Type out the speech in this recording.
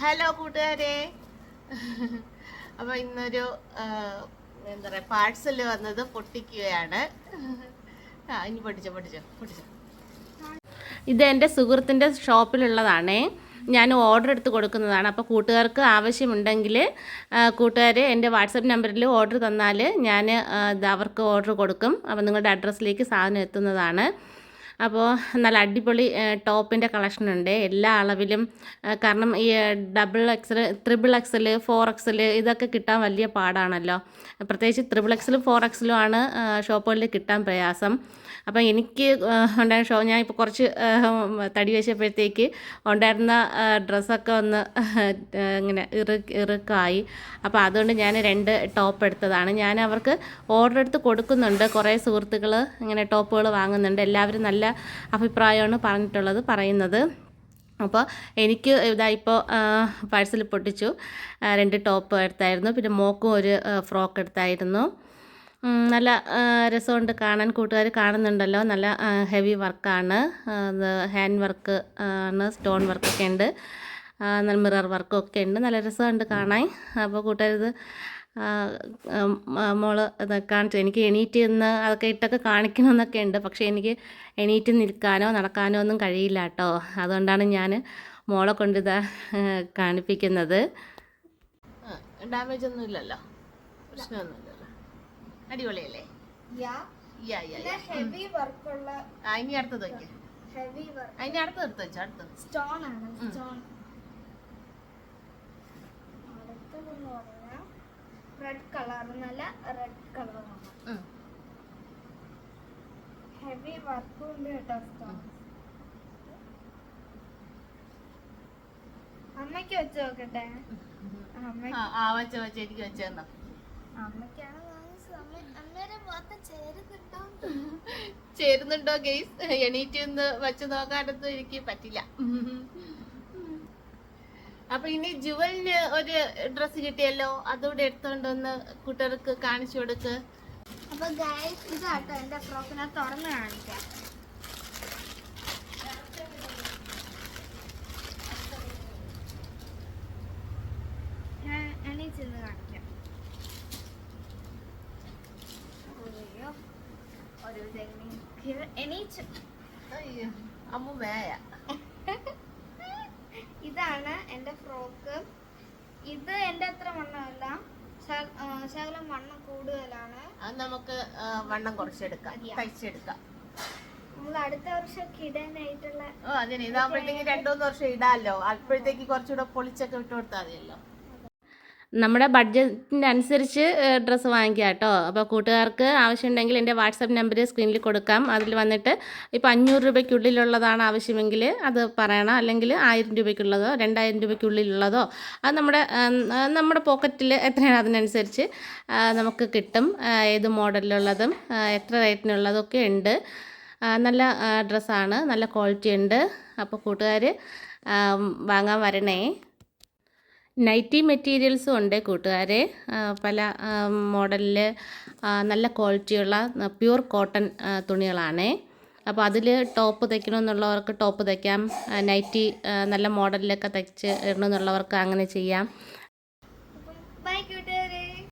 Hello കൂട്ടുകാരെ. അപ്പോൾ ഇന്നൊരു എന്താ പറയുക പാഴ്സൽ വന്നത് പൊട്ടിക്കുകയാണ്. ഇനി പൊട്ടിച്ചോ പൊട്ടിച്ചോ പൊട്ടിച്ചോ. ഇത് എന്റെ സുഹൃത്തിന്റെ ഷോപ്പിലുള്ളതാണേ. ഞാൻ ഓർഡർ എടുത്ത് കൊടുക്കുന്നതാണ്. അപ്പോൾ കൂട്ടുകാർക്ക് ആവശ്യമുണ്ടെങ്കിൽ കൂട്ടുകാർ എന്റെ വാട്സപ്പ് നമ്പറിൽ ഓർഡർ തന്നാൽ ഞാൻ അവർക്ക് ഓർഡർ കൊടുക്കും. അപ്പോൾ നിങ്ങളുടെ അഡ്രസ്സിലേക്ക് സാധനം എത്തുന്നതാണ്. അപ്പോൾ നല്ല അടിപൊളി ടോപ്പിന്റെ കളക്ഷൻ ഉണ്ട്. എല്ലാ അളവിലും കാരണം ഈ double XL triple XL four XL ഇതൊക്കെ കിട്ടാൻ വലിയ പാടാണല്ലോ. പ്രത്യേകിച്ച് ത്രിബിൾ എക്സലും ഫോർ എക്സലും ആണ് ഷോപ്പുകളിൽ കിട്ടാൻ പ്രയാസം. അപ്പോൾ എനിക്ക് ഉണ്ടായിരുന്ന ഉണ്ടായ ഷോ ഞാൻ ഇപ്പോൾ കുറച്ച് തടി വെച്ചപ്പോഴത്തേക്ക് ഉണ്ടായിരുന്ന ഡ്രസ്സൊക്കെ ഒന്ന് ഇങ്ങനെ ഇറു ഇറുക്കായി. അപ്പോൾ അതുകൊണ്ട് ഞാൻ രണ്ട് ടോപ്പ് എടുത്തതാണ്. ഞാൻ അവർക്ക് ഓർഡർ എടുത്ത് കൊടുക്കുന്നുണ്ട്. കുറേ സുഹൃത്തുക്കൾ ഇങ്ങനെ ടോപ്പുകൾ വാങ്ങുന്നുണ്ട്. എല്ലാവരും നല്ല അഭിപ്രായമാണ് പറഞ്ഞിട്ടുള്ളത് പറയുന്നത്. അപ്പോൾ എനിക്ക് ഇതായിപ്പോൾ പാഴ്സൽ പൊട്ടിച്ചു. രണ്ട് ടോപ്പ് എടുത്തായിരുന്നു. പിന്നെ മോക്കും ഒരു ഫ്രോക്ക് എടുത്തായിരുന്നു. നല്ല രസമുണ്ട് കാണാൻ. കൂട്ടുകാർ കാണുന്നുണ്ടല്ലോ. നല്ല ഹെവി വർക്കാണ് ഹാൻഡ് വർക്ക് ആണ്. സ്റ്റോൺ വർക്കൊക്കെ ഉണ്ട്. മിറർ വർക്കൊക്കെ ഉണ്ട്. നല്ല രസമുണ്ട് കാണാൻ. അപ്പോൾ കൂട്ടുകാരിത് ആ, മോൾ ഇത് കാണിച്ചു. എനിക്ക് എണീറ്റ് നിന്ന് അതൊക്കെ ഇട്ടൊക്കെ കാണിക്കണമെന്നൊക്കെ ഉണ്ട്. പക്ഷേ എനിക്ക് എണീറ്റ് നിൽക്കാനോ നടക്കാനോ ഒന്നും കഴിയില്ല കേട്ടോ. അതുകൊണ്ടാണ് ഞാൻ മോളെ കൊണ്ട് ഇതാ കാണിപ്പിക്കുന്നത്. ഡാമേജ് ഒന്നും ഇല്ലല്ലോ. പ്രശ്നമൊന്നുമില്ലല്ലോ. അടിപൊളിയല്ലേ? ഇനി അടുത്തത് വയ്ക്കാം. ഹെവി വർക്ക് അതിന് അടുത്ത് എടുത്ത് വെച്ചോ അടുത്ത് സ്റ്റോൺ ആണ് സ്റ്റോൺ അടുത്തതെന്ന് പറഞ്ഞാൽ റെഡ് കളർ നല്ല റെഡ് കളറാണ്. ഹെവി വർക്കും ഉണ്ട് കേട്ടോ സ്റ്റോൺ അമ്മയ്ക്ക് വെച്ച് നോക്കട്ടെ. വെച്ച എനിക്ക് അമ്മയ്ക്കാണ് ചേരുന്നുണ്ടോ? ഗെയ്സ്? എണീറ്റ് വെച്ച് നോക്കാനൊന്നും എനിക്ക് പറ്റില്ല. അപ്പൊ ഇനി ജുവലിന് ഒരു ഡ്രസ് കിട്ടിയല്ലോ? അതുകൂടെ എടുത്തോണ്ട് ഒന്ന് കൂട്ടുകാർക്ക് കാണിച്ചു കൊടുക്ക്. അപ്പൊ ഇതാട്ടോ എന്റെ ഫ്രോക്കിനെ തുറന്ന് കാണിക്കാം. ഞാൻ എണീച്ചെന്ന് കാണിക്കാം. അയ്യോ ഒരു സെക്കൻഡ് എണീച്ചു. അയ്യോ അമ്മ വേയ ഇതാണ് എന്റെ ഫ്രോക്ക്. ഇത് എന്റെ അത്ര വണ്ണമല്ല. ശകലം വണ്ണം കൂടുതലാണ്. അത് നമുക്ക് വണ്ണം കുറച്ചെടുക്കാം? തയ്ച്ചെടുക്കാം. നമ്മൾ അടുത്ത വർഷം ഇടാനായിട്ടുള്ള ഓ അതിന് ഇതാകുമ്പോഴത്തേക്ക് രണ്ടു മൂന്ന് വർഷം ഇടാമല്ലോ അപ്പോഴത്തേക്ക് കുറച്ചുകൂടെ പൊളിച്ചൊക്കെ വിട്ടു കൊടുത്താൽ മതിയല്ലോ. നമ്മുടെ ബഡ്ജറ്റിന്റെ അനുസരിച്ച് ഡ്രസ്സ് വാങ്ങിക്കുക കേട്ടോ അപ്പോൾ കൂട്ടുകാർക്ക് ആവശ്യമുണ്ടെങ്കിൽ എന്റെ വാട്സപ്പ് നമ്പർ സ്ക്രീനിൽ കൊടുക്കാം. അതിൽ വന്നിട്ട് ഇപ്പോൾ അഞ്ഞൂറ് രൂപയ്ക്കുള്ളിലുള്ളതാണ് ആവശ്യമെങ്കിൽ അത് പറയണം. അല്ലെങ്കിൽ ആയിരം രൂപയ്ക്കുള്ളതോ രണ്ടായിരം രൂപയ്ക്കുള്ളിലുള്ളതോ അത് നമ്മുടെ നമ്മുടെ പോക്കറ്റിൽ എത്രയാണ് അതിനനുസരിച്ച് നമുക്ക് കിട്ടും. ഏത് മോഡലിലുള്ളതും എത്ര റേറ്റിനുള്ളതൊക്കെ ഉണ്ട്. നല്ല ഡ്രസ്സാണ് നല്ല ക്വാളിറ്റി ഉണ്ട്. അപ്പോൾ കൂട്ടുകാർ വാങ്ങാൻ വരണേ. നൈറ്റി മെറ്റീരിയൽസും ഉണ്ട് കൂട്ടുകാരെ. പല മോഡലിൽ നല്ല ക്വാളിറ്റിയുള്ള പ്യൂർ കോട്ടൺ തുണികളാണേ. അപ്പോൾ അതിൽ ടോപ്പ് തയ്ക്കണമെന്നുള്ളവർക്ക് ടോപ്പ് തയ്ക്കാം. നൈറ്റി നല്ല മോഡലിലൊക്കെ തയ്ച്ച് ഇടണമെന്നുള്ളവർക്ക് അങ്ങനെ ചെയ്യാം. ബൈ